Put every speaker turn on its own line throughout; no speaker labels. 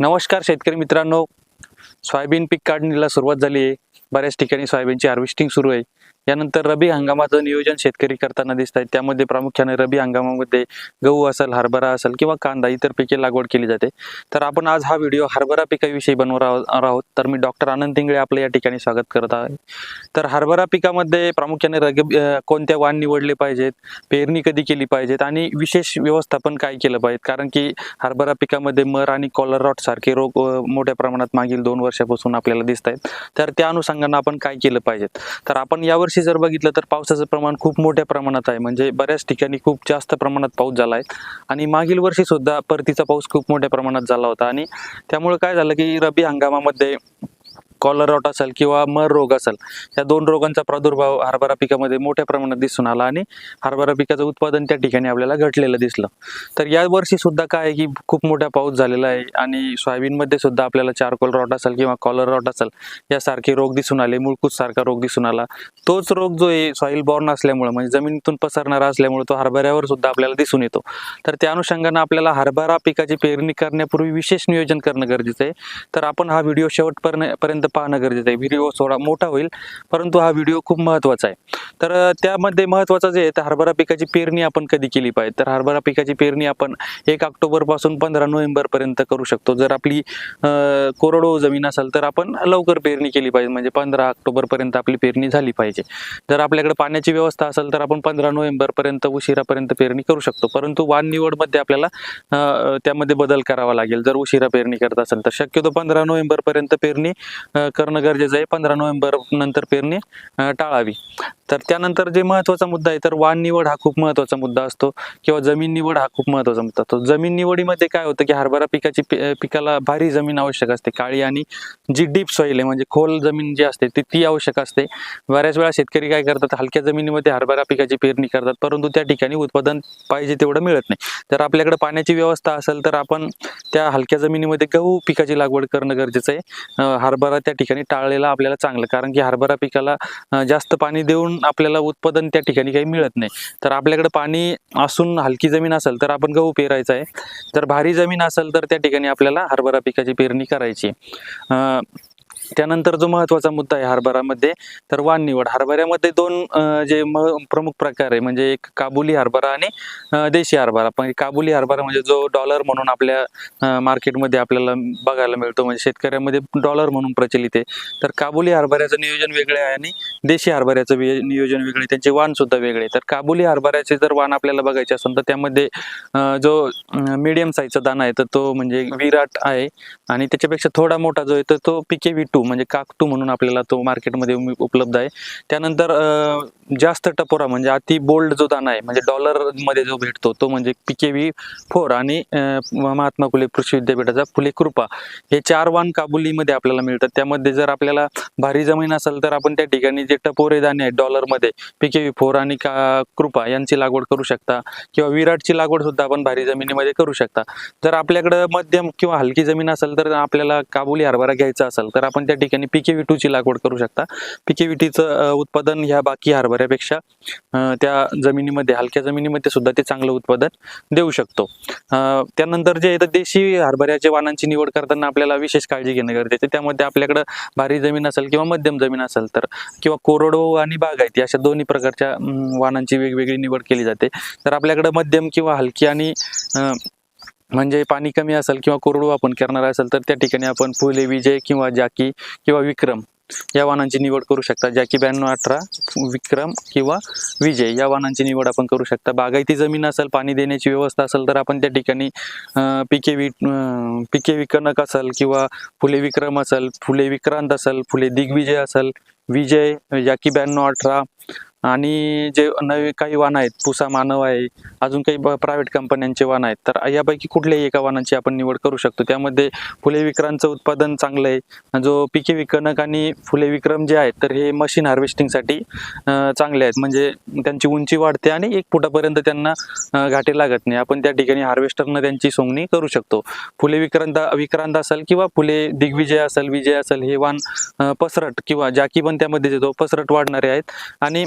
नमस्कार शेतकरी मित्रांनो. सोयाबीन पीक काढणीला सुरुवात झाली आहे. बऱ्याच ठिकाणी सोयाबीनची हार्वेस्टिंग सुरू आहे. यानंतर रबी हंगामाचं नियोजन शेतकरी करताना दिसत आहेत त्यामध्ये प्रामुख्याने रबी हंगामामध्ये गहू असेल हरभरा असेल किंवा कांदा इतर पिके लागवड केली जाते. तर आपण आज हा व्हिडिओ हरभरा पिकाविषयी बनवणार आहोत तर मी डॉक्टर आनंद इंगळे आपलं या ठिकाणी स्वागत करत आहे. तर हरभरा पिकामध्ये प्रामुख्याने कोणत्या वाण निवडले पाहिजेत? पेरणी कधी केली पाहिजेत? आणि विशेष व्यवस्थापन काय केलं पाहिजे कारण की हरभरा पिकामध्ये मर आणि कॉलर रॉट सारखे रोग मोठ्या प्रमाणात मागील दोन वर्षापासून आपल्याला दिसत आहेत तर त्या अनुषंगानं आपण काय केलं पाहिजेत? तर आपण यावर्षी जर बघितलं तर पावसाचं प्रमाण खूप मोठ्या प्रमाणात आहे. म्हणजे बऱ्याच ठिकाणी खूप जास्त प्रमाणात पाऊस झाला आहे. आणि मागील वर्षी सुद्धा परतीचा पाऊस खूप मोठ्या प्रमाणात झाला होता. आणि त्यामुळे काय झालं की रब्बी हंगामामध्ये कॉलर रॉट असेल किंवा मर रोग असेल या दोन रोगांचा प्रादुर्भाव हरभरा पिकामध्ये मोठ्या प्रमाणात दिसून आला आणि हरभरा पिकाचं उत्पादन त्या ठिकाणी आपल्याला घटलेलं दिसलं. तर या वर्षी सुद्धा काय आहे की खूप मोठा पाऊस झालेला आहे आणि सोयाबीनमध्ये सुद्धा आपल्याला चारकोल रॉट असेल किंवा कॉलर रॉट असेल यासारखे रोग दिसून आले मुळकूच सारखा रोग दिसून आला. तोच रोग जो आहे सॉईल बॉर्न असल्यामुळे म्हणजे जमिनीतून पसरणारा असल्यामुळे तो हरभऱ्यावर सुद्धा आपल्याला दिसून येतो. तर त्या अनुषंगानं आपल्याला हरभरा पिकाची पेरणी करण्यापूर्वी विशेष नियोजन करणं गरजेचं आहे. तर आपण हा व्हिडिओ शेवटपर्यंत पाहणं गरजेचं आहे. व्हिडिओ थोडा मोठा होईल परंतु हा व्हिडिओ खूप महत्त्वाचा आहे. तर त्यामध्ये महत्त्वाचं जे आहे तर हरभरा पिकाची पेरणी आपण कधी केली पाहिजे? तर हरभरा पिकाची पेरणी आपण एक ऑक्टोबरपासून पंधरा नोव्हेंबर पर्यंत करू शकतो. जर आपली कोरडो जमीन असेल तर आपण लवकर पेरणी केली पाहिजे. म्हणजे पंधरा ऑक्टोबर पर्यंत आपली पेरणी झाली पाहिजे. जर आपल्याकडे पाण्याची व्यवस्था असेल तर आपण पंधरा नोव्हेंबर पर्यंत उशिरापर्यंत पेरणी करू शकतो. परंतु वाण निवडमध्ये आपल्याला त्यामध्ये बदल करावा लागेल. जर उशिरा पेरणी करत असेल तर शक्यतो पंधरा नोव्हेंबर पर्यंत पेरणी करणं गरजेचं आहे. पंधरा नोव्हेंबर नंतर पेरणी टाळावी. तर त्यानंतर जे महत्त्वाचा मुद्दा आहे तर वाण निवड हा खूप महत्त्वाचा मुद्दा असतो किंवा जमीन निवड हा खूप महत्त्वाचा मुद्दा असतो. जमीन निवडीमध्ये काय होतं की हरभरा पिकाची पिकाला भारी जमीन आवश्यक असते. काळी आणि जी डीप सॉईल आहे म्हणजे खोल जमीन जी असते ती ती आवश्यक असते. बऱ्याच वेळा शेतकरी काय करतात हलक्या जमिनीमध्ये हरभरा पिकाची पेरणी करतात परंतु त्या ठिकाणी उत्पादन पाहिजे तेवढं मिळत नाही. जर आपल्याकडे पाण्याची व्यवस्था असेल तर आपण त्या हलक्या जमिनीमध्ये गहू पिकाची लागवड करणं गरजेचं आहे. हरभरा त्या ठिकाणी टाळलेला आपल्याला चांगलं कारण की हरभरा पिकाला जास्त पाणी देऊन आपल्याला उत्पादन त्या ठिकाणी काही मिळत नाही. तर आपल्याकडे पाणी असून हलकी जमीन असेल तर आपण गहू पेरायचा आहे. तर भारी जमीन असेल तर त्या ठिकाणी आपल्याला हरभरा पिकाची पेरणी करायची अं, त्यानंतर जो महत्त्वाचा मुद्दा आहे हरभरामध्ये तर वाण निवड. हरभऱ्यामध्ये दोन जे प्रमुख प्रकार आहे म्हणजे एक काबुली हरभरा आणि देशी हरभरा. पण काबुली हरभरा म्हणजे जो डॉलर म्हणून आपल्या मार्केटमध्ये आपल्याला बघायला मिळतो म्हणजे शेतकऱ्यामध्ये डॉलर म्हणून प्रचलित आहे. तर काबुली हरभऱ्याचं नियोजन वेगळे आहे आणि देशी हरभऱ्याचं नियोजन वेगळे त्यांचे वाण सुद्धा वेगळे आहे. तर काबुली हरभऱ्याचे जर वाण आपल्याला बघायचे असेल तर त्यामध्ये जो मीडियम साईजचा दाणा आहे तर तो म्हणजे विराट आहे आणि त्याच्यापेक्षा थोडा मोठा जो आहे तर तो पिके व्ही टू म्हणजे काक टू म्हणून आपल्याला तो मार्केटमध्ये उपलब्ध आहे. त्यानंतर जास्त टपोरा म्हणजे अति बोल्ड जो दाणा आहे म्हणजे डॉलरमध्ये जो भेटतो तो म्हणजे पिके व्ही फोर आणि महात्मा फुले कृषी विद्यापीठाचा फुले कृपा हे चार वाण काबुलीमध्ये आपल्याला मिळतात. त्यामध्ये जर आपल्याला भारी जमीन असेल तर आपण त्या ठिकाणी जे टपोरे दाणे आहेत डॉलरमध्ये पिके व्ही फोर आणि का कृपा यांची लागवड करू शकता. किंवा विराटची लागवड सुद्धा आपण भारी जमिनीमध्ये करू शकता. जर आपल्याकडं मध्यम किंवा हलकी जमीन असेल तर आपल्याला काबुली हरभरा घ्यायचा असेल तर आपण त्या ठिकाणी पिके ची लागवड करू शकता. पिके विटीचं उत्पादन ह्या बाकी हरभऱ्यापेक्षा त्या जमिनीमध्ये हलक्या जमिनीमध्ये सुद्धा ते चांगलं उत्पादन देऊ शकतो. त्यानंतर जे आहे देशी हरभऱ्याच्या वाणांची निवड करताना आपल्याला विशेष काळजी घेणं गरजेचं त्यामध्ये आपल्याकडं भारी जमीन असेल किंवा मध्यम जमीन असेल तर किंवा कोरडो आणि बागायती अशा दोन्ही प्रकारच्या अं, वाणांची वेगवेगळी निवड केली जाते. तर आपल्याकडं मध्यम किंवा हलकी आणि म्हणजे पाणी कमी असेल किंवा कोरडू आपण करणार असेल तर त्या ठिकाणी आपण फुले विजय किंवा जाकी किंवा विक्रम या वाहनांची निवड करू शकता. जॅकी ब्याण्णव अठरा विक्रम किंवा विजय या वाहनांची निवड आपण करू शकता. बागायती जमीन असेल पाणी देण्याची व्यवस्था असेल तर आपण त्या ठिकाणी पिके वि पिके विकनक असेल किंवा फुले विक्रम असेल फुले विक्रांत असेल फुले दिग्विजय असेल विजय जॅकी ब्याण्णव अठरा आणि जे नवे काही वाहन आहेत पुसा मानव आहे अजून काही प्रायव्हेट कंपन्यांचे वाहन आहेत तर यापैकी कुठल्याही एका वाहनाची आपण निवड करू शकतो. त्यामध्ये फुले विक्रांचं उत्पादन चांगलं आहे. जो पिके विकणक आणि फुले विक्रम जे आहेत तर हे मशीन हार्वेस्टिंगसाठी चांगले आहेत. म्हणजे त्यांची उंची वाढते आणि एक फुटापर्यंत त्यांना घाटे लागत नाही. आपण त्या ठिकाणी हार्वेस्टरनं त्यांची सोंगणी करू शकतो. फुले विक्रांत विक्रांत असेल किंवा फुले दिग्विजय असेल विजय असेल हे वाण पसरट किंवा जाकी पण त्यामध्ये देतो पसरट वाढणारे आहेत. आणि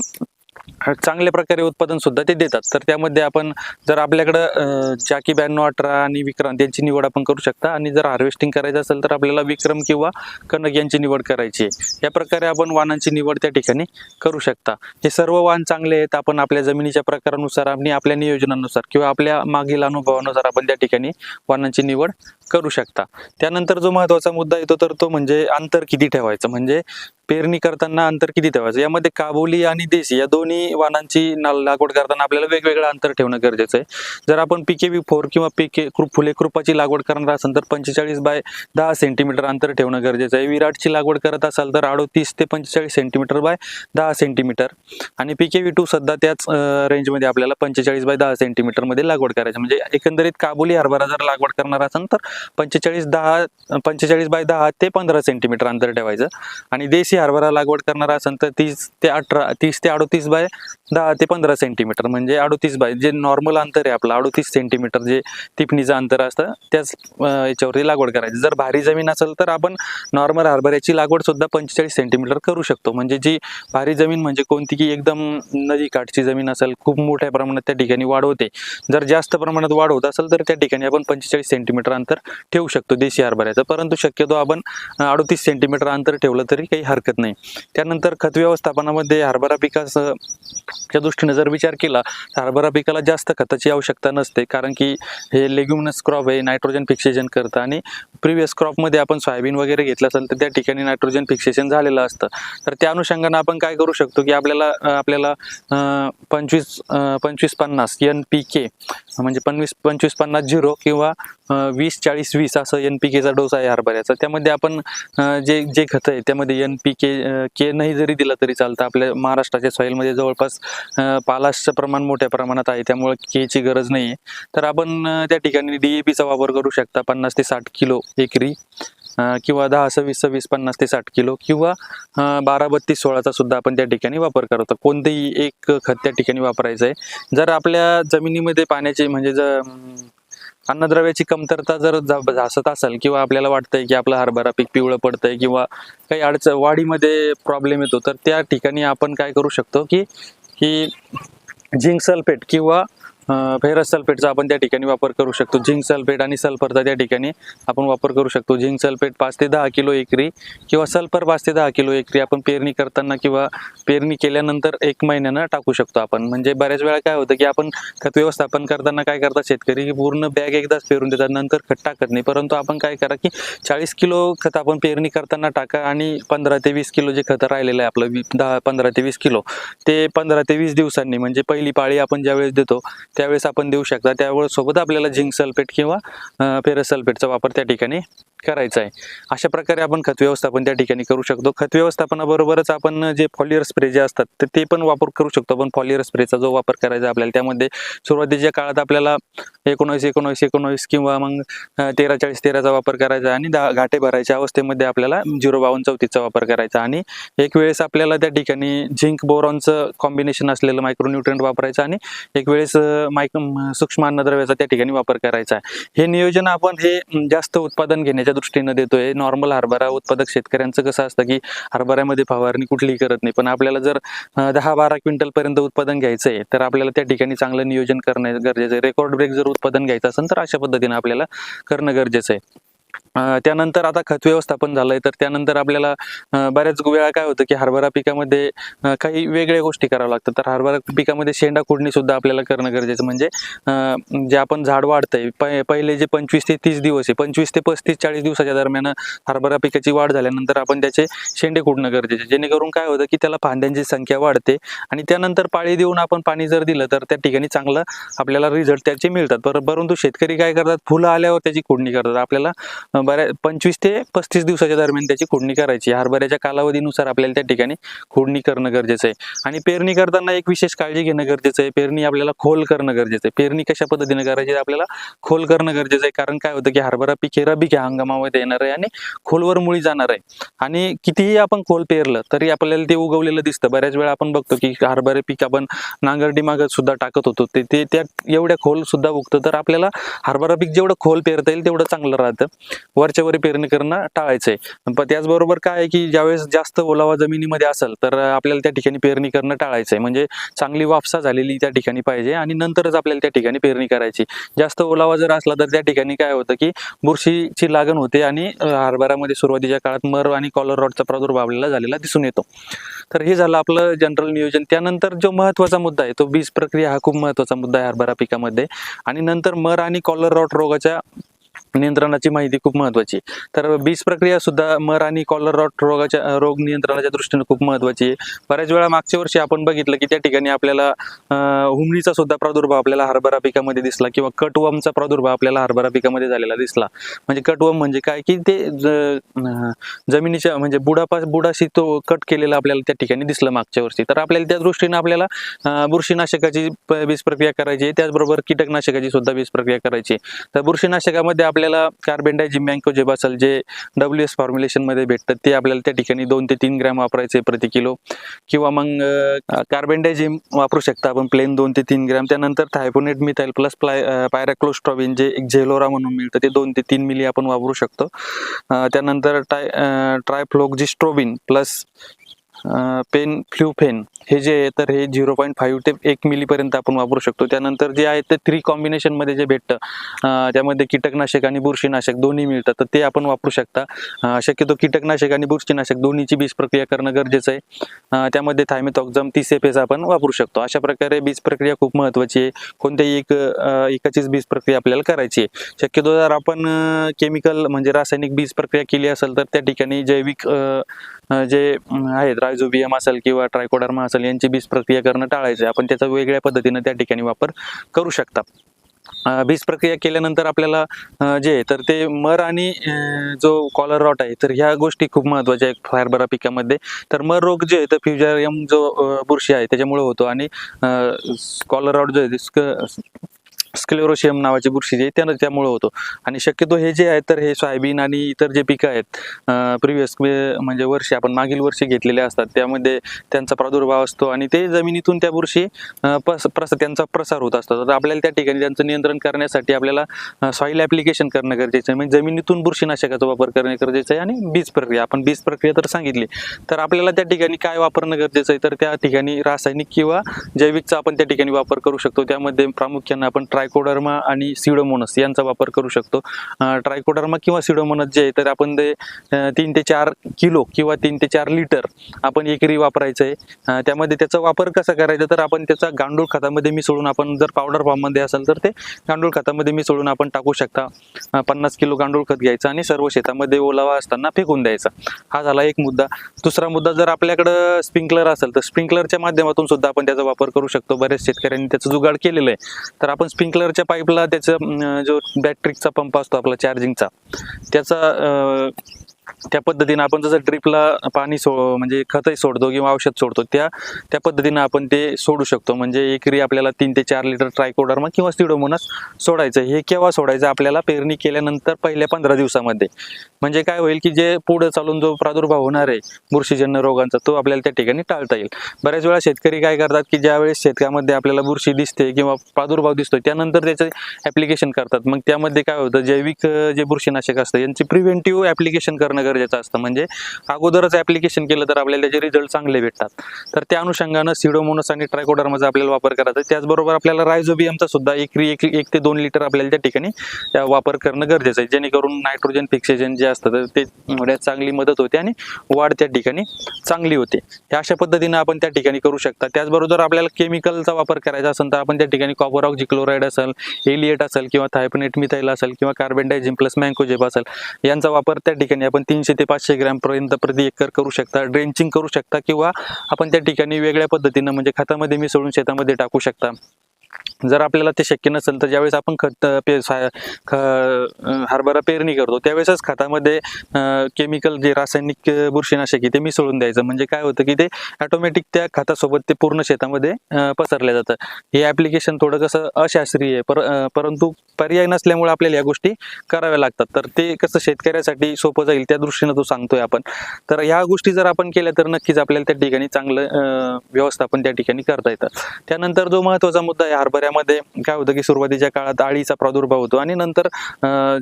चांगल्या प्रकारे उत्पादन सुद्धा ते देतात. तर त्यामध्ये आपण जर आपल्याकडं अं, जाकी ब्याण्णव अठरा आणि विक्रांत यांची निवड आपण करू शकता. आणि जर हार्वेस्टिंग करायचं असेल तर आपल्याला विक्रम किंवा कनक यांची निवड करायची आहे. या प्रकारे आपण वाहनांची निवड त्या ठिकाणी करू शकता. हे सर्व वाहन चांगले आहेत. आपण आपल्या जमिनीच्या प्रकारानुसार आणि आपल्या नियोजनानुसार किंवा आपल्या मागील अनुभवानुसार आपण त्या ठिकाणी वाहनांची निवड करू शकता. त्यानंतर जो महत्त्वाचा मुद्दा येतो तर तो म्हणजे अंतर किती ठेवायचं? म्हणजे पेरणी करताना अंतर किती ठेवायचं? यामध्ये काबोली आणि देशी या दोन्ही वाणांची नाल- लागवड करताना आपल्याला वेगवेगळं अंतर ठेवणं गरजेचं आहे. जर आपण पीके व्ही फोर किंवा पीके कृप फुले कृपाची लागवड करणार असाल तर पंचेचाळीस बाय दहा सेंटीमीटर अंतर ठेवणं गरजेचं आहे. विराटची लागवड करत असाल तर अडोतीस ते पंचेचाळीस सेंटीमीटर बाय दहा सेंटीमीटर. आणि पीके व्ही टू सध्या त्याच रेंजमध्ये आपल्याला पंचेचाळीस बाय दहा सेंटीमीटरमध्ये लागवड करायची म्हणजे एकंदरीत काबुली हरभरा जर लागवड करणार असाल तर पंचेचाळीस दहा पंचेचाळीस बाय दहा ते पंधरा सेंटीमीटर अंतर ठेवायचं. आणि देशी हरभरा लागवड करणार असेल तर तीस ते अठरा तीस ते अडोतीस बाय दहा ते पंधरा सेंटीमीटर म्हणजे अडोतीस बाय जे नॉर्मल अंतर आहे आपलं अडोतीस सेंटीमीटर जे टिपणीचं अंतर असतं त्याच याच्यावरती लागवड करायची. जर भारी जमीन असेल तर आपण नॉर्मल हरभऱ्याची लागवड सुद्धा पंचेचाळीस सेंटीमीटर करू शकतो. म्हणजे जी भारी जमीन म्हणजे कोणती की एकदम नदी काठची जमीन असेल खूप मोठ्या प्रमाणात त्या ठिकाणी वाढ होते. जर जास्त प्रमाणात वाढ होत असेल तर त्या ठिकाणी आपण पंचेचाळीस सेंटीमीटर अंतर ठेवू शकतो देशी हरभऱ्याचं. परंतु शक्यतो आपण अडोतीस सेंटीमीटर अंतर ठेवलं तरी काही हरकत नाही. त्यानंतर खत व्यवस्थापनामध्ये हरभरा पिकाचा च्या दृष्टीने जर विचार केला तर हरभरा पिकाला जास्त खताची आवश्यकता नसते. कारण की हे लेग्युमिनस क्रॉप आहे नायट्रोजन फिक्सेशन करतं. आणि प्रिव्हियस क्रॉपमध्ये आपण सोयाबीन वगैरे घेतलं असेल तर त्या ठिकाणी नायट्रोजन फिक्सेशन झालेलं असतं. तर त्या अनुषंगानं आपण काय करू शकतो की आपल्याला आपल्याला पंचवीस पंचवीस पन्नास एन पी के म्हणजे पंचवीस पंचवीस पन्नास झिरो किंवा वीस चाळीस वीस असं एन पी केचा डोस आहे हरभऱ्याचा. त्यामध्ये आपण जे जे खतं आहे त्यामध्ये एन पी के के नाही जरी दिला तरी चालतं. आपल्या महाराष्ट्राच्या सॉईलमध्ये जवळपास पालाशचं प्रमाण मोठ्या प्रमाणात आहे. त्यामुळे केची गरज नाही आहे तर आपण त्या ठिकाणी डीएपीचा वापर करू शकता. पन्नास ते साठ किलो एकरी. किंवा दहा सव्वीस सव्वीस पन्नास ते साठ किलो किंवा बारा बत्तीस सोळाचा सुद्धा आपण त्या ठिकाणी वापर करतो कोणतेही एक खत त्या ठिकाणी वापरायचं आहे. जर आपल्या जमिनीमध्ये पाण्याची म्हणजे जर अन्नद्रव्याची कमतरता जर जा- भासत असेल किंवा आपल्याला वाटतंय की आपलं हरभरा पीक पिवळं पडतंय किंवा काही अडचण वाढीमध्ये प्रॉब्लेम येतो तर त्या ठिकाणी आपण काय करू शकतो की की झिंक सल्फेट किंवा फेरस सल्फेटचा आपण त्या ठिकाणी वापर करू शकतो. झिंक सल्फेट आणि सल्फरचा त्या ठिकाणी आपण वापर करू शकतो. झिंक सल्फेट पाच ते दहा किलो एकरी किंवा सल्फर पाच ते दहा किलो एकरी आपण पेरणी करताना किंवा पेरणी केल्यानंतर एक महिन्यानं टाकू शकतो आपण. म्हणजे बऱ्याच वेळा काय होतं की आपण खत व्यवस्थापन करताना काय करतात शेतकरी की पूर्ण बॅग एकदाच पेरून देतात नंतर खत टाकत नाही. परंतु आपण काय करा की चाळीस किलो खत आपण पेरणी करताना टाका आणि पंधरा ते वीस किलो जे खत राहिलेलं आहे आपलं दहा पंधरा ते वीस किलो ते पंधरा ते वीस दिवसांनी म्हणजे पहिली पाळी आपण ज्यावेळेस देतो त्यावेळेस आपण देऊ शकता. त्यावेळेस सोबत आपल्याला झिंक सल्फेट किंवा फेरस सल्फेटचा वापर त्या ठिकाणी करायचा आहे. अशा प्रकारे आपण खत व्यवस्थापन त्या ठिकाणी करू शकतो. खत व्यवस्थापनाबरोबरच आपण जे फॉलियर स्प्रे जे असतात तर ते पण वापर करू शकतो. आपण फॉलियर स्प्रेचा जो वापर करायचा आपल्याला त्यामध्ये सुरुवातीच्या काळात आपल्याला एकोणवीस एकोणवीस एकोणवीस किंवा मग तेरा चाळीस तेराचा वापर करायचा आणि दहा घाटे भरायच्या अवस्थेमध्ये आपल्याला झिरो बावन्न चौतीसचा वापर करायचा. आणि एक वेळेस आपल्याला त्या ठिकाणी झिंक बोरॉनचं कॉम्बिनेशन असलेलं मायक्रोन्युट्रंट वापरायचं आणि एक वेळेस मायक सूक्ष्म अन्नद्रव्याचा त्या ठिकाणी वापर करायचा आहे. हे नियोजन आपण हे जास्त उत्पादन घेण्याच्या दृष्टीनं देतोय. नॉर्मल हरभरा उत्पादक शेतकऱ्यांचं कसं असतं की हरभऱ्यामध्ये फवारणी कुठलीही करत नाही. पण आपल्याला जर दहा बारा क्विंटल पर्यंत उत्पादन घ्यायचं आहे तर आपल्याला त्या ठिकाणी चांगलं नियोजन करणं गरजेचं आहे. रेकॉर्ड ब्रेक जर उत्पादन घ्यायचं असेल तर अशा पद्धतीने आपल्याला करणं गरजेचं आहे. त्यानंतर आता खत व्यवस्थापन झालंय तर त्यानंतर आपल्याला बऱ्याच वेळा काय होतं की हरभरा पिकामध्ये काही वेगळ्या गोष्टी कराव्या लागतात. तर हरभरा पिकामध्ये शेंडा खुडणी सुद्धा आपल्याला करणं गरजेचं म्हणजे जे आपण झाड वाढतंय पहिले जे पंचवीस ते तीस दिवस आहे पंचवीस ते पस्तीस चाळीस दिवसाच्या दरम्यान हरभरा पिकाची वाढ झाल्यानंतर आपण त्याचे शेंडे खुडणं गरजेचे जेणेकरून काय होतं की त्याला फांद्यांची संख्या वाढते आणि त्यानंतर पाळी देऊन आपण पाणी जर दिलं तर त्या ठिकाणी चांगलं आपल्याला रिझल्ट त्याचे मिळतात. पर परंतु शेतकरी काय करतात? फुलं आल्यावर त्याची खुडणी करतात. आपल्याला बऱ्या पंचवीस ते पस्तीस दिवसाच्या दरम्यान त्याची खुडणी करायची. हरभऱ्याच्या कालावधीनुसार आपल्याला त्या ठिकाणी खुडणी करणं गरजेचं आहे. आणि पेरणी करताना एक विशेष काळजी घेणं गरजेचं आहे. पेरणी आपल्याला खोल करणं गरजेचं आहे. पेरणी कशा पद्धतीने करायची? आपल्याला खोल करणं गरजेचं आहे. कारण काय होतं की हरभरा पीक हे रबी ह्या हंगामामध्ये येणार आहे आणि खोलवर मुळी जाणार आहे. आणि कितीही आपण खोल पेरलं तरी आपल्याला ते उगवलेलं दिसतं. बऱ्याच वेळा आपण बघतो की हरभरे पीक आपण नांगरडी मागत सुद्धा टाकत होतो. ते ते त्या एवढ्या खोल सुद्धा उगतं. तर आपल्याला हरभरा पीक जेवढं खोल पेरता येईल तेवढं चांगलं राहतं. वरच्या वर पेरणी करणं टाळायचंय. पण त्याचबरोबर काय आहे की ज्यावेळेस जास्त ओलावा जमिनीमध्ये असेल तर आपल्याला त्या ठिकाणी पेरणी करणं टाळायचंय. म्हणजे चांगली वापसा झालेली त्या ठिकाणी पाहिजे आणि नंतरच आपल्याला त्या ठिकाणी पेरणी करायची. जास्त ओलावा जर असला तर त्या ठिकाणी काय होतं की बुरशीची लागण होते आणि हरभऱ्यामध्ये सुरुवातीच्या काळात मर आणि कॉलर रॉडचा प्रादुर्भाव आपल्याला झालेला दिसून येतो. तर हे झालं आपलं जनरल नियोजन. त्यानंतर जो महत्त्वाचा मुद्दा आहे तो बीज प्रक्रिया हा खूप महत्त्वाचा मुद्दा आहे हरभरा पिकामध्ये. आणि नंतर मर आणि कॉलर रॉट रोगाच्या नियंत्रणाची माहिती खूप महत्वाची तर बीज प्रक्रिया सुद्धा मर आणि कॉलर रॉट रोगाच्या रोग नियंत्रणाच्या दृष्टीने खूप महत्वाची आहे. बऱ्याच वेळा मागच्या वर्षी आपण बघितलं की त्या ठिकाणी आपल्याला हुमणीचा सुद्धा प्रादुर्भाव आपल्याला हरभरा पिकामध्ये दिसला किंवा कटवमचा प्रादुर्भाव आपल्याला हरभरा पिकामध्ये झालेला दिसला. म्हणजे कटवम म्हणजे काय? की ते जमिनीच्या म्हणजे बुडापास बुडाशी तो कट केलेला आपल्याला त्या ठिकाणी दिसलं मागच्या वर्षी. तर आपल्याला त्या दृष्टीने आपल्याला बुरशीनाशकाची बीज प्रक्रिया करायची त्याचबरोबर कीटकनाशकाची सुद्धा बीज प्रक्रिया करायची तर बुरशीनाशकामध्ये आपल्याला कार्बेंडायझिम मँकोजेब असेल जे डब्ल्यू एस फॉर्म्युलेशनमध्ये ते आपल्याला त्या ठिकाणी दोन ते तीन ग्रॅम वापरायचे प्रति किलो. किंवा मग कार्बेंडायझिम वापरू शकता आपण प्लेन दोन ते तीन ग्रॅम त्यानंतर थायपोनेट मिथाईल प्लस प्लाय पायराक्लोस्ट्रॉबिन जे एक झेलोरा म्हणून मिळतं ते दोन ते तीन मिली आपण वापरू शकतो. त्यानंतर टाय ट्रायफ्लोक्झिस्ट्रोबिन प्लस पेन फ्ल्युफेन हे जे आहे तर हे झिरो पॉईंट फाईव्ह ते एक मिलीपर्यंत आपण वापरू शकतो. त्यानंतर जे आहे ते थ्री कॉम्बिनेशनमध्ये जे भेटतं त्यामध्ये कीटकनाशक आणि बुरशीनाशक दोन्ही मिळतात. तर ते आपण वापरू शकता. शक्यतो कीटकनाशक आणि बुरशीनाशक दोन्हीची बीज प्रक्रिया करणं गरजेचं आहे. त्यामध्ये थायमेथॉक्झम तीस एफ आपण वापरू शकतो. अशा प्रकारे बीज प्रक्रिया खूप महत्त्वाची आहे. कोणत्याही एक एकाचीच बीज प्रक्रिया आपल्याला करायची आहे. शक्यतो जर आपण केमिकल म्हणजे रासायनिक बीज प्रक्रिया केली असेल तर त्या ठिकाणी जैविक जे आहेत रायझोबियम असेल किंवा ट्रायकोडर्मा असेल यांची बीज प्रक्रिया करणं टाळायचं आपण त्याचा वेगळ्या पद्धतीनं त्या ठिकाणी वापर करू शकता. बीज प्रक्रिया केल्यानंतर आपल्याला जे आहे तर ते मर आणि जो कॉलर रॉट आहे तर ह्या गोष्टी खूप महत्त्वाच्या आहेत फायरबरा पिकामध्ये. तर मर रोग जे आहे तर फ्युजरियम जो बुरशी आहे त्याच्यामुळे होतो. आणि कॉलर रॉट जो आहे स्क्लेरोशियम नावाची बुरशी जी आहे त्यानं त्यामुळं होतो. आणि शक्यतो हे जे आहे तर हे सोयाबीन आणि इतर जे पिकं आहेत प्रिव्हियस म्हणजे वर्षी आपण मागील वर्षी घेतलेले असतात त्यामध्ये त्यांचा प्रादुर्भाव असतो आणि ते जमिनीतून त्या बुरशी पस प्रस त्यांचा प्रसार होत असतो. तर आपल्याला त्या ठिकाणी त्यांचं नियंत्रण करण्यासाठी आपल्याला सॉईल ॲप्लिकेशन करणं गरजेचं आहे. म्हणजे जमिनीतून बुरशीनाशकाचा वापर करणे गरजेचं आहे आणि बीज प्रक्रिया. आपण बीज प्रक्रिया तर सांगितली. तर आपल्याला त्या ठिकाणी काय वापरणं गरजेचं आहे? तर त्या ठिकाणी रासायनिक किंवा जैविकचा आपण त्या ठिकाणी वापर करू शकतो. त्यामध्ये प्रामुख्याने आपण ट्रायकोडर्मा आणि सिडोमोनस यांचा वापर करू शकतो. ट्रायकोडर्मा किंवा सिडोमोनस जे आहे तर आपण ते तीन ते चार किलो किंवा तीन ते चार लिटर आपण एकरी वापरायचं आहे त्यामध्ये त्याचा वापर कसा करायचा तर आपण त्याचा गांडूळ खतामध्ये मिसळून आपण जर पावडर फॉर्ममध्ये असेल तर ते गांडूळ खतामध्ये मिसळून आपण टाकू शकता. पन्नास किलो गांडूळ खत घ्यायचं आणि सर्व शेतामध्ये ओलावा असताना फेकून द्यायचा. हा झाला एक मुद्दा. दुसरा मुद्दा जर आपल्याकडं स्प्रिंकलर असेल तर स्प्रिंकलरच्या माध्यमातून सुद्धा आपण त्याचा वापर करू शकतो. बऱ्याच शेतकऱ्यांनी त्याचं जुगाड केलेलं आहे. तर आपण स्प्रिंकलरच्या पाईपला त्याचं जो बॅटरीचा पंप असतो आपला चार्जिंगचा त्याचा त्या पद्धतीनं आपण जसं ड्रिपला पाणी सो म्हणजे खतही सोडतो किंवा औषध सोडतो त्या त्या पद्धतीनं आपण ते सोडू शकतो. म्हणजे एकरी आपल्याला तीन ते चार लिटर ट्रायकोडर्मा किंवा स्टिडोमोनस सोडायचं. हे केव्हा सोडायचं? आपल्याला पेरणी केल्यानंतर पहिल्या पंधरा दिवसामध्ये. म्हणजे काय होईल की जे पुढे चालून जो प्रादुर्भाव होणार आहे बुरशीजन्य रोगांचा तो आपल्याला त्या ठिकाणी टाळता येईल. बऱ्याच वेळा शेतकरी काय करतात की ज्यावेळेस शेतकऱ्यामध्ये आपल्याला बुरशी दिसते किंवा प्रादुर्भाव दिसतोय त्यानंतर त्याचं ऍप्लिकेशन करतात. मग त्यामध्ये काय होतं? जैविक जे बुरशीनाशक असतं यांची प्रिव्हेंटिव्ह ऍप्लिकेशन करणं गरजेचं असतं. म्हणजे अगोदरच ऍप्लिकेशन केलं तर आपल्याला त्याचे रिझल्ट चांगले भेटतात. तर त्या अनुषंगानं सिडोमोनस आणि ट्रायकोडर्माचा आपल्याला वापर करायचा. त्याचबरोबर आपल्याला रायझोबियमचा सुद्धा एकरी एक एक ते दोन लिटर आपल्याला त्या ठिकाणी वापर करणं गरजेचं आहे. जेणेकरून नायट्रोजन फिक्सेशन जे असतं तर ते होण्यास चांगली मदत होते आणि वाढ त्या ठिकाणी चांगली होते. अशा पद्धतीनं आपण त्या ठिकाणी करू शकता. त्याचबरोबर आपल्याला केमिकलचा वापर करायचा असेल तर आपण त्या ठिकाणी कॉपर ऑक्झिक्लोराईड असेल एलिएट असेल किंवा थायपनेट मिथाईल असेल किंवा कार्बन डायझिम प्लस मँकोजेब असेल यांचा वापर त्या ठिकाणी आपण तीनशे ते पाचशे ग्रॅमपर्यंत प्रति एकर करू शकता ड्रेंचिंग करू शकता किंवा आपण त्या ठिकाणी वेगळ्या पद्धतीनं म्हणजे खतामध्ये मिसळून शेतामध्ये टाकू शकता. जर आपल्याला ते शक्य नसेल तर ज्यावेळेस आपण खत पे ख हरभरा पेरणी करतो त्यावेळेसच खतामध्ये केमिकल जे रासायनिक बुरशीनाशक आहे ते मिसळून द्यायचं. म्हणजे काय होतं की ते ऑटोमॅटिक त्या खतासोबत ते पूर्ण शेतामध्ये पसरल्या जातं. हे ॲप्लिकेशन थोडं कसं अशास्त्रीय आहे. पर परंतु पर्याय नसल्यामुळे आपल्याला या गोष्टी कराव्या लागतात. तर ते कसं शेतकऱ्यासाठी सोपं जाईल त्या दृष्टीनं तो सांगतोय आपण. तर ह्या गोष्टी जर आपण केल्या तर नक्कीच आपल्याला त्या ठिकाणी चांगलं व्यवस्थापन त्या ठिकाणी करता येतं. त्यानंतर जो महत्त्वाचा मुद्दा आहे हरभऱ्या हरभऱ्यामध्ये काय होतं की सुरुवातीच्या काळात आळीचा प्रादुर्भाव होतो आणि नंतर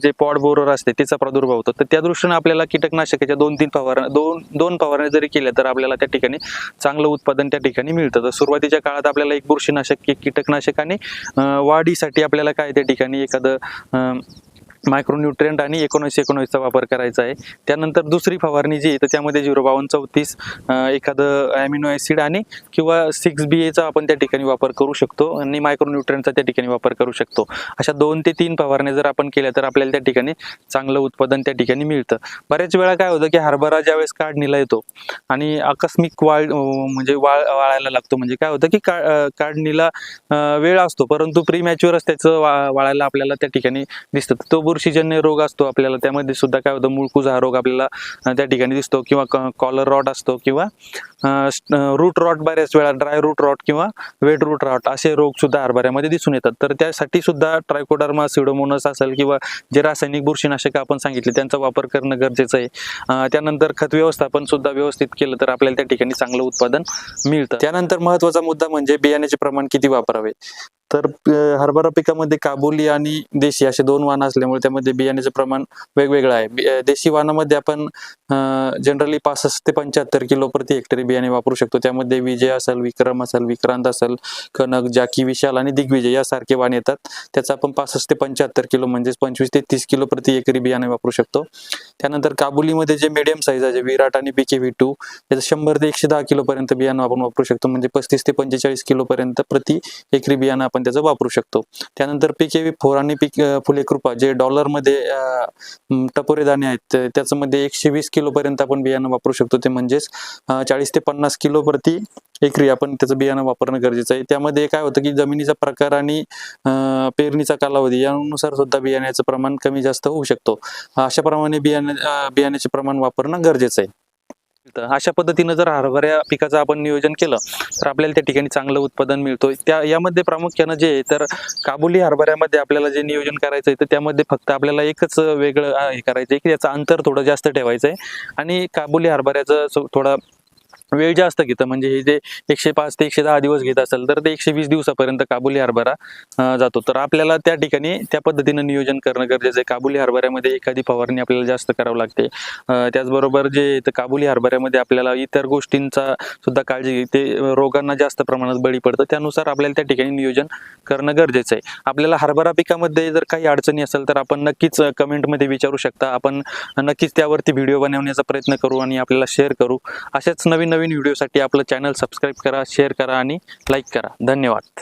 जे पॉड बोरर असते त्याचा प्रादुर्भाव होतो. तर त्या दृष्टीने आपल्याला कीटकनाशकाच्या दोन तीन फवारण्या दोन दोन फवारण्या जरी केल्या तर आपल्याला त्या ठिकाणी चांगलं उत्पादन त्या ठिकाणी मिळतं. तर सुरुवातीच्या काळात आपल्याला एक बुरशीनाशक कीटकनाशक आणि वाढीसाठी आपल्याला काय त्या ठिकाणी एखादं मायक्रोन्यूट्रियंट आणि एकोणीस एकोणीसचा वापर करायचा आहे. त्यानंतर दुसरी फवारणी जी आहे तर त्यामध्ये झिरो बावन्न चौतीस एखादं ॲमिनो ॲसिड आणि किंवा सिक्स बी एचा आपण त्या ठिकाणी वापर करू शकतो आणि मायक्रोन्यूट्रियंटचा त्या ठिकाणी वापर करू शकतो. अशा दोन ते तीन फवारण्या जर आपण केल्या तर आपल्याला त्या ठिकाणी चांगलं उत्पादन त्या ठिकाणी मिळतं. बऱ्याच वेळा काय होतं की हरभरा ज्यावेळेस काढणीला येतो आणि आकस्मिक वाळ म्हणजे वाळ वाळायला लागतो. म्हणजे काय होतं की का काढणीला वेळ असतो परंतु प्री मॅच्युअरच त्याचं वा वाळायला आपल्याला त्या ठिकाणी दिसतं. तो बुरशीजन्य रोग असतो आपल्याला त्यामध्ये सुद्धा काय होतं मुळकूज हा रोग आपल्याला त्या ठिकाणी दिसतो किंवा कॉलर रॉट असतो किंवा रूट रॉट बऱ्याच वेळा ड्राय रूट रॉट किंवा वेट रूट रॉट असे रोग सुद्धा हरभऱ्यामध्ये दिसून येतात. तर त्यासाठी सुद्धा ट्रायकोडर्मा सिडोमोनस असेल किंवा जे रासायनिक बुरशीनाशक आपण सांगितले त्यांचा वापर करणं गरजेचं आहे. त्यानंतर खत व्यवस्थापन सुद्धा व्यवस्थित केलं तर आपल्याला त्या ठिकाणी चांगलं उत्पादन मिळतं. त्यानंतर महत्त्वाचा मुद्दा म्हणजे बियाण्याचे प्रमाण किती वापरावे? तर हरभरा पिकामध्ये काबुली आणि देशी असे दोन वाहन असल्यामुळे त्यामध्ये बियाण्याचं प्रमाण वेगवेगळं आहे. देशी वाहनामध्ये आपण जनरली पासष्ट ते पंच्याहत्तर किलो प्रति हेक्टरी बियाणे वापरू शकतो. त्यामध्ये विजय असेल विक्रम असेल विक्रांत असेल कनक जाकी विशाल आणि दिग्विजय यासारखे वाण येतात. त्याचा आपण पासष्ट ते पंच्याहत्तर किलो म्हणजेच पंचवीस ते तीस किलो प्रति एकरी बियाणे वापरू शकतो. त्यानंतर काबुलीमध्ये जे मिडियम साईज आहे जे विराट आणि बीके व्ही टू त्याचं शंभर ते एकशे दहा किलो पर्यंत बियाणं आपण वापरू शकतो. म्हणजे पस्तीस ते पंचेचाळीस किलो पर्यंत प्रति एकरी बियाणं आपण त्याचं वापरू शकतो. त्यानंतर पीके व्ही फोर आणि पीक फुले कृपा जे डॉलरमध्ये टपोरे दाणे आहेत त्याच्यामध्ये एकशे वीस किलोपर्यंत आपण बियाणं वापरू शकतो. ते म्हणजेच चाळीस ते पन्नास किलो प्रति एकरी आपण त्याचं बियाणं वापरणं गरजेचं आहे. त्यामध्ये काय होतं की जमिनीचा प्रकार आणि पेरणीचा कालावधी यानुसार सुद्धा बियाण्याचं प्रमाण कमी जास्त होऊ शकतो. अशा प्रमाणे बियाणे बियाण्याचे प्रमाण वापरणं गरजेचं आहे. अशा पद्धतीनं जर हरभऱ्या पिकाचं आपण नियोजन केलं तर आपल्याला त्या ठिकाणी चांगलं उत्पादन मिळतो त्या यामध्ये प्रामुख्यानं जे आहे तर काबुली हरभऱ्यामध्ये आपल्याला जे नियोजन करायचं आहे तर त्यामध्ये फक्त आपल्याला एकच वेगळं हे करायचं आहे की याचं अंतर थोडं जास्त ठेवायचं आहे आणि काबुली हरभऱ्याचं सो- थोडा वेळ जास्त घेतं. म्हणजे हे जे एकशे पाच ते एकशे दहा दिवस घेत असेल तर ते एकशे वीस दिवसापर्यंत काबुली हरभरा जातो. तर आपल्याला त्या ठिकाणी त्या पद्धतीनं नियोजन करणं गरजेचं आहे. काबुली हरभऱ्यामध्ये एखादी फवारणी आपल्याला जास्त करावं लागते. त्याचबरोबर जे काबुली हरभऱ्यामध्ये आपल्याला इतर गोष्टींचा सुद्धा काळजी घेते रोगांना जास्त प्रमाणात बळी पडतं. त्यानुसार आपल्याला त्या ठिकाणी नियोजन करणं गरजेचं आहे. आपल्याला हरभरा पिकामध्ये जर काही अडचणी असेल तर आपण नक्कीच कमेंटमध्ये विचारू शकता. आपण नक्कीच त्यावरती व्हिडिओ बनवण्याचा प्रयत्न करू आणि आपल्याला शेअर करू. अशाच नवीन नवीन व्हिडिओसाठी आपलं चॅनल सबस्क्राईब करा शेअर करा आणि लाईक करा. धन्यवाद.